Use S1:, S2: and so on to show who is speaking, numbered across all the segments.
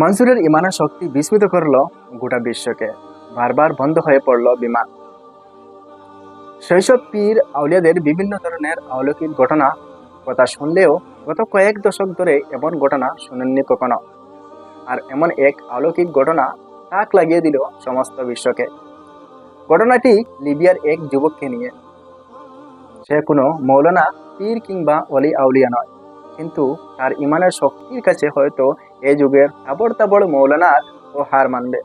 S1: মনসুরের ইমানের শক্তি বিস্মিত করল গোটা বিশ্বকে। বারবার বন্ধ হয়ে পড়ল বিমান। শৈশব পীর আউলিয়াদের বিভিন্ন ধরনের অলৌকিক ঘটনা কথা শুনলেও গত কয়েক দশক ধরে এমন ঘটনা শুনেননি কখনো। আর এমন এক অলৌকিক ঘটনা তাক লাগিয়ে দিল সমস্ত বিশ্বকে। ঘটনাটি লিবিয়ার এক যুবককে নিয়ে। সে কোনো মৌলানা পীর কিংবা অলি আউলিয়া নয়। কিন্তু তার ইমানের শক্তির কাছে হয়তো এ যুগের তাবড় তাবড় মৌলানার ও হার মানবে।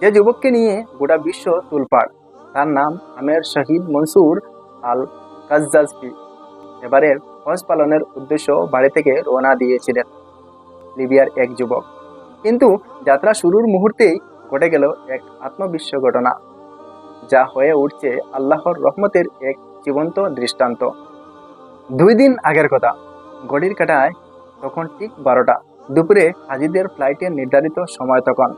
S1: যে যুবককে নিয়ে গোটা বিশ্ব তুলপাড়, তার নাম আমের শহীদ মনসুর আল কাজ্জাজপি এবারের হজ পালনের উদ্দেশ্য বাড়ি থেকে রওনা দিয়েছিলেন লিবিয়ার এক যুবক। কিন্তু যাত্রা শুরুর মুহূর্তেই ঘটে গেল এক আত্মবিশ্ব ঘটনা, যা হয়ে উঠছে আল্লাহর রহমতের এক জীবন্ত দৃষ্টান্ত। দুই দিন আগের কথা ঘড়ির কাটায়, তখন ঠিক বারোটা। দুপুরে হাজিদের ফ্লাইটের নির্ধারিত সময় তখন।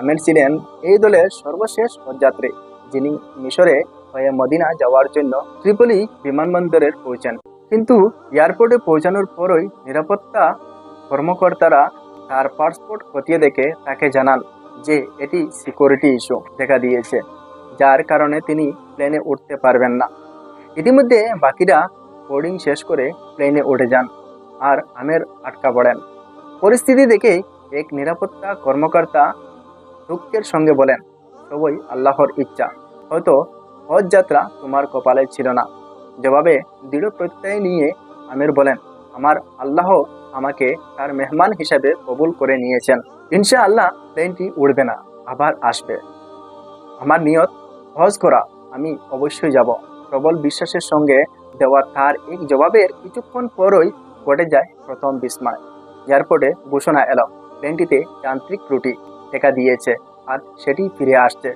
S1: আমের ছিলেন এই দলের সর্বশেষ পদযাত্রী, যিনি মিশরে হয়ে মদিনা যাওয়ার জন্য ত্রিপলি বিমানবন্দরে পৌঁছান। কিন্তু এয়ারপোর্টে পৌঁছানোর পরই নিরাপত্তা কর্মকর্তারা তার পাসপোর্ট খতিয়ে দেখে তাকে জানান যে এটি সিকিউরিটি ইস্যু দেখা দিয়েছে, যার কারণে তিনি প্লেনে উঠতে পারবেন না। ইতিমধ্যে বাকিরা বোর্ডিং শেষ করে প্লেনে উঠে যান আর আমের আটকা পড়েন। পরিস্থিতি দেখে এক নিরাপত্তা কর্মকর্তা দুঃখের সঙ্গে বলেন, সবই আল্লাহর ইচ্ছা। হয়তো হজ যাত্রা তোমার কপালে ছিল না। জবাবে দৃঢ় প্রত্যয় নিয়ে আমির বলেন, আমার আল্লাহ আমাকে তার মেহমান হিসাবে কবুল করে নিয়েছেন। ইনশা আল্লাহ প্লেনটি উড়বে না, আবার আসবে। আমার নিয়ত, হজ করা, আমি অবশ্যই যাব। প্রবল বিশ্বাসের সঙ্গে দেওয়া তার এক জবাবের কিছুক্ষণ পরই ঘটে যায় প্রথম বিস্ময়। এয়ারপোর্টে ঘোষণা এলো প্লেনটিতে যান্ত্রিক ত্রুটি দেখা দিয়েছে আর সেটি ফিরে আসছে।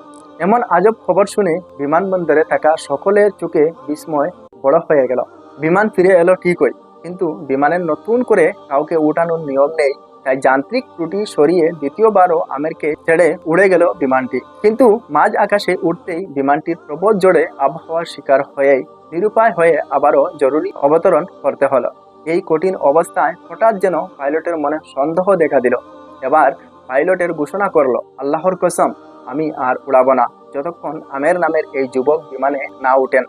S1: এমন আজব খবর শুনে বিমানবন্দরে থাকা সকলের চোখে বিস্ময় বড় হয়ে গেল। বিমান ফিরে এলো ঠিকই, কিন্তু বিমানের নতুন করে কাউকে উঠানোর নিয়ম নেই, তাই যান্ত্রিক ত্রুটি সরিয়ে দ্বিতীয়বারও আমেরকে ছেড়ে উড়ে গেল বিমানটি। কিন্তু মাঝ আকাশে উঠতেই বিমানটির প্রবল জোরে আবহাওয়ার শিকার হয়েই নিরুপায় হয়ে আবারও জরুরি অবতরণ করতে হলো। এই কঠিন অবস্থায় হঠাৎ যেন পাইলটের মনে সন্দেহ দেখা দিল। এবার পাইলটের ঘোষণা করল, আল্লাহর কসম, আমি আর উড়াবো না। যতক্ষণ আমের নামের এই যুবক বিমানে না উঠেন।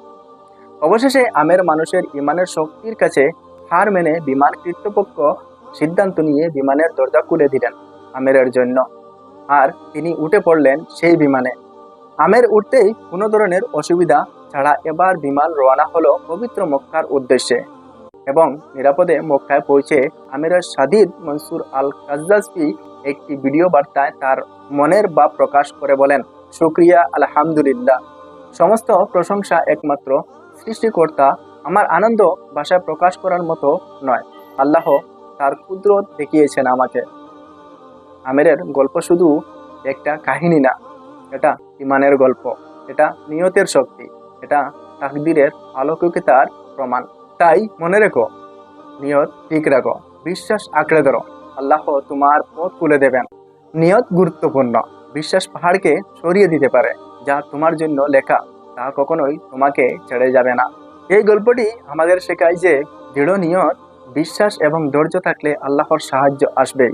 S1: অবশেষে আমের মানুষের ইমানের শক্তির কাছে হার মেনে বিমান কর্তৃপক্ষ সিদ্ধান্ত নিয়ে বিমানের দরজা খুলে দিলেন আমেরের জন্য। আর তিনি উঠে পড়লেন সেই বিমানে। আমের উঠতেই কোনো ধরনের অসুবিধা ছাড়া এবার বিমান রওনা হলো পবিত্র মক্কার উদ্দেশ্যে এবং নিরাপদে মক্কায় পৌঁছে আমিরের সাদিদ মনসুর আল কাজ্জাসপি একটি ভিডিও বার্তায় তার মনের ভাব প্রকাশ করে বলেন, শুক্রিয়া, আলহামদুলিল্লাহ। সমস্ত প্রশংসা একমাত্র সৃষ্টিকর্তা আমার আনন্দ ভাষায় প্রকাশ করার মতো নয়। আল্লাহ তার কুদরত দেখিয়েছেন আমাকে। আমিরের গল্প শুধু একটা কাহিনী না, এটা ইমানের গল্প, এটা নিয়তের শক্তি। এটা তাকদিরের আলৌকিকতার প্রমাণ। তাই মনে রেখো, নিয়ত ঠিক রাখো, বিশ্বাস আঁকড়ে ধরো। আল্লাহ তোমার পথ খুলে দেবেন। নিয়ত গুরুত্বপূর্ণ। বিশ্বাস পাহাড়কে সরিয়ে দিতে পারে, যা তোমার জন্য লেখা। তা কখনোই তোমাকে ছেড়ে যাবে না। এই গল্পটি আমাদের শেখায় যে দৃঢ় নিয়ত, বিশ্বাস এবং ধৈর্য থাকলে আল্লাহর সাহায্য আসবেই।